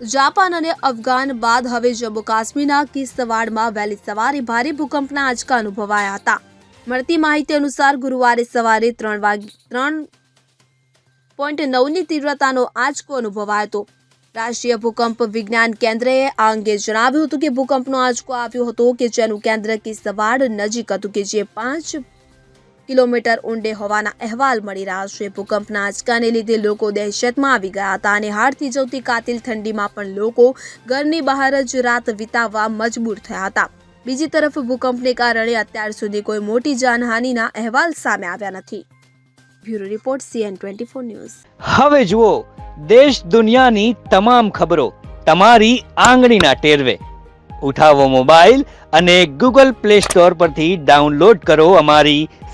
Japan અને અફઘાન બાદ હવે જમ્મુ કાશ્મીરના કિસ્તવાડમાં વહેલી સવારે ભારે ભૂકંપના આંચકા અનુભવાયા હતા. મળતી માહિતી અનુસાર ગુરુવારે સવારે ત્રણ વાગે ત્રણ પોઈન્ટ નવની તીવ્રતાનો આંચકો અનુભવાયો હતો. રાષ્ટ્રીય ભૂકંપ વિજ્ઞાન કેન્દ્રએ આ અંગે જણાવ્યું હતું કે ભૂકંપનો આંચકો આવ્યો હતો કે જેનું કેન્દ્ર કિસ્તવાડ નજીક હતું કે જે પાંચ કિલોમીટર ઊંડે હોવાના અહેવાલ મળી રહ્યા છે. ભૂકંપના આંચકાને લીધે લોકો દહેશતમાં આવી ગયા હતા અને હાડથી જવતી કાતિલ ઠંડીમાં પણ લોકો ઘરની બહાર જ રાત વિતાવવા મજબૂર થયા હતા. બીજી તરફ ભૂકંપને કારણે અત્યાર સુધી કોઈ મોટી જાનહાનિના અહેવાલ સામે આવ્યા નથી. Bureau report, CN twenty four news. હવે જુઓ, દેશ દુનિયાની તમામ ખબરો તમારી આંગળીના ટેરવે. ઉઠાવો મોબાઈલ અને ગૂગલ પ્લે સ્ટોર પરથી ડાઉનલોડ કરો અમારી